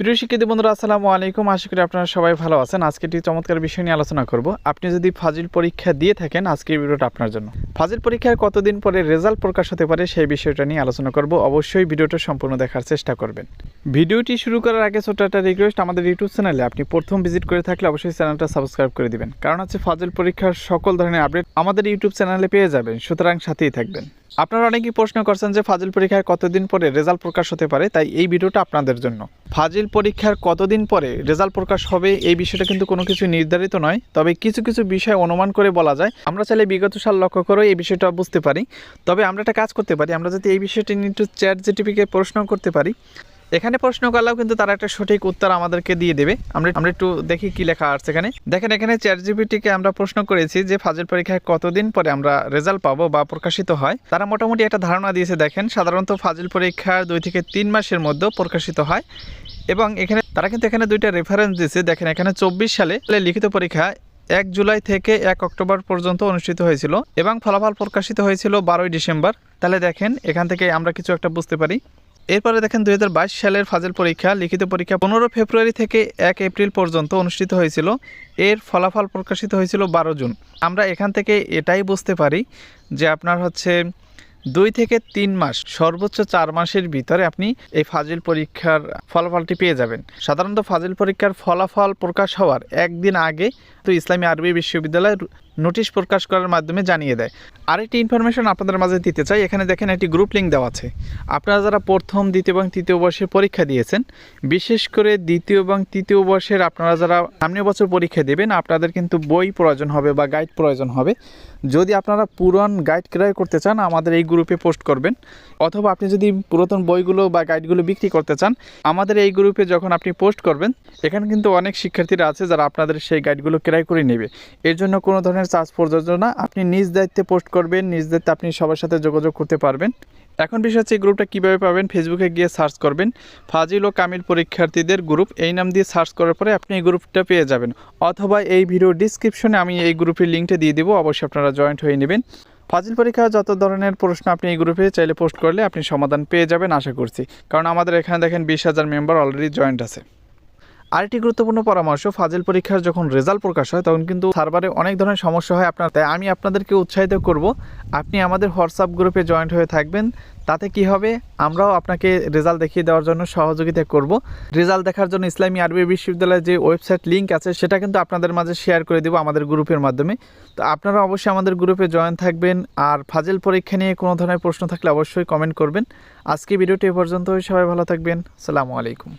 প্রিয় শিক্ষিত বন্ধুরা, আসসালামু আলাইকুম। আশা করি আপনারা সবাই ভালো আছেন। আজকে একটি চমৎকার বিষয় নিয়ে আলোচনা করব। আপনি যদি ফাজিল পরীক্ষা দিয়ে থাকেন, আজকের ভিডিওটা আপনার জন্য। ফাজিল পরীক্ষার কতদিন পরে রেজাল্ট প্রকাশ হতে পারে সেই বিষয়টা নিয়ে আলোচনা করব। অবশ্যই ভিডিওটা সম্পূর্ণ দেখার চেষ্টা করবেন। ভিডিওটি শুরু করার আগে ছোট একটা রিকোয়েস্ট আমাদের ইউটিউব চ্যানেলে আপনি প্রথম ভিজিট করে থাকলে অবশ্যই চ্যানেলটা সাবস্ক্রাইব করে দিবেন। কারণ হচ্ছে ফাজিল পরীক্ষার সকল ধরনের আপডেট আমাদের ইউটিউব চ্যানেলে পেয়ে যাবেন। সুতরাং সাথেই থাকবেন। আপনারা অনেকেই প্রশ্ন করছেন যে ফাজিল পরীক্ষার কতদিন পরে রেজাল্ট প্রকাশ হতে পারে, তাই এই ভিডিওটা আপনাদের জন্য। ফাজিল পরীক্ষার কতদিন পরে রেজাল্ট প্রকাশ হবে এই বিষয়টা কিন্তু কোনো কিছু নির্ধারিত নয়, তবে কিছু কিছু বিষয় অনুমান করে বলা যায়। আমরা চাইলে বিগত সাল লক্ষ্য করে এই বিষয়টা বুঝতে পারি। তবে আমরা একটা কাজ করতে পারি, আমরা যদি এই বিষয়টি নিয়ে একটু চ্যাট জিটিপিকে প্রশ্ন করতে পারি। এখানে প্রশ্ন করলেও কিন্তু তারা একটা সঠিক উত্তর আমাদেরকে দিয়ে দেবে। আমরা আমরা একটু দেখি কি লেখা আছে এখানে। দেখেন, এখানে চ্যাট জিপিটিকে আমরা প্রশ্ন করেছি যে ফাজিল পরীক্ষায় কতদিন পরে আমরা রেজাল্ট পাবো বা প্রকাশিত হয়। তারা মোটামুটি একটা ধারণা দিয়েছে, দেখেন, সাধারণত ফাজিল পরীক্ষার দুই থেকে তিন মাসের মধ্যে প্রকাশিত হয়। এবং এখানে তারা কিন্তু এখানে দুইটা রেফারেন্স দিয়েছে। দেখেন, এখানে চব্বিশ সালে লিখিত পরীক্ষা এক জুলাই থেকে এক অক্টোবর পর্যন্ত অনুষ্ঠিত হয়েছিল এবং ফলাফল প্রকাশিত হয়েছিল বারোই ডিসেম্বর। তাহলে দেখেন, এখান থেকে আমরা কিছু একটা বুঝতে পারি। এরপরে দেখেন দু হাজার বাইশ সালের ফাজেল পরীক্ষা, লিখিত পরীক্ষা পনেরো ফেব্রুয়ারি থেকে এক এপ্রিল পর্যন্ত অনুষ্ঠিত হয়েছিল। এর ফলাফল প্রকাশিত হয়েছিল বারো জুন। আমরা এখান থেকে এটাই বুঝতে পারি যে আপনার হচ্ছে দুই থেকে তিন মাস, সর্বোচ্চ চার মাসের ভিতরে আপনি এই ফাজিল পরীক্ষার ফলাফলটি পেয়ে যাবেন। সাধারণত ফাজিল পরীক্ষার ফলাফল প্রকাশ হওয়ার একদিন আগে তো ইসলামী আরবি বিশ্ববিদ্যালয় নোটিশ প্রকাশ করার মাধ্যমে জানিয়ে দেয়। আরেকটি ইনফরমেশন আপনাদের মাঝে দিতে চাই। এখানে দেখেন একটি গ্রুপ লিঙ্ক দেওয়া আছে। আপনারা যারা প্রথম, দ্বিতীয় এবং তৃতীয় বর্ষের পরীক্ষা দিয়েছেন, বিশেষ করে দ্বিতীয় এবং তৃতীয় বর্ষের আপনারা যারা সামনের বছর পরীক্ষা দেবেন, আপনাদের কিন্তু বই প্রয়োজন হবে বা গাইড প্রয়োজন হবে। যদি আপনারা পুরান গাইড ক্রয় করতে চান, আমাদের এই গ্রুপে পোস্ট করবেন। অথবা আপনি যদি পুরাতন বইগুলো বা গাইডগুলো বিক্রি করতে চান, আমাদের এই গ্রুপে যখন আপনি পোস্ট করবেন, এখানে কিন্তু অনেক শিক্ষার্থীরা আছে যারা আপনাদের সেই গাইডগুলো ক্রয় করে নেবে। এর জন্য কোনো ধরনের চার্জ প্রযোজ্য না আপনি নিজ দায়িত্বে পোস্ট করবেন, নিজ দায়িত্বে আপনি সবার সাথে যোগাযোগ করতে পারবেন। এখন বিষয় হচ্ছে, এই গ্রুপটা কীভাবে পাবেন? ফেসবুকে গিয়ে সার্চ করবেন, ফাজিল ও কামিল পরীক্ষার্থীদের গ্রুপ। এই নাম দিয়ে সার্চ করার পরে আপনি এই গ্রুপটা পেয়ে যাবেন। অথবা এই ভিডিও ডিসক্রিপশনে আমি এই গ্রুপের লিঙ্কটা দিয়ে দেবো, অবশ্যই আপনারা জয়েন্ট হয়ে নেবেন। ফাজিল পরীক্ষা, যত ধরনের প্রশ্ন আপনি এই গ্রুপে চাইলে পোস্ট করলে আপনি সমাধান পেয়ে যাবেন, আশা করছি। কারণ আমাদের এখানে দেখেন, বিশ হাজার মেম্বার অলরেডি জয়েন্ট আছে। আরেকটি গুরুত্বপূর্ণ পরামর্শ, ফাজিল পরীক্ষার যখন রেজাল্ট প্রকাশ হয়, তখন কিন্তু সার্ভারে অনেক ধরনের সমস্যা হয় আপনার। তাই আমি আপনাদেরকে উৎসাহিত করব, আপনি আমাদের হোয়াটসঅ্যাপ গ্রুপে জয়েন্ট হয়ে থাকবেন। তাতে কি হবে? আমরাও আপনাকে রেজাল্ট দেখিয়ে দেওয়ার জন্য সহযোগিতা করব। রেজাল্ট দেখার জন্য ইসলামী আরবি বিশ্ববিদ্যালয়ের যে ওয়েবসাইট লিঙ্ক আছে, সেটা কিন্তু আপনাদের মাঝে শেয়ার করে দেবো আমাদের গ্রুপের মাধ্যমে। তো আপনারা অবশ্যই আমাদের গ্রুপে জয়েন থাকবেন। আর ফাজিল পরীক্ষা নিয়ে কোনো ধরনের প্রশ্ন থাকলে অবশ্যই কমেন্ট করবেন। আজকে ভিডিওটি এ পর্যন্ত সবাই ভালো থাকবেন। সালামু আলাইকুম।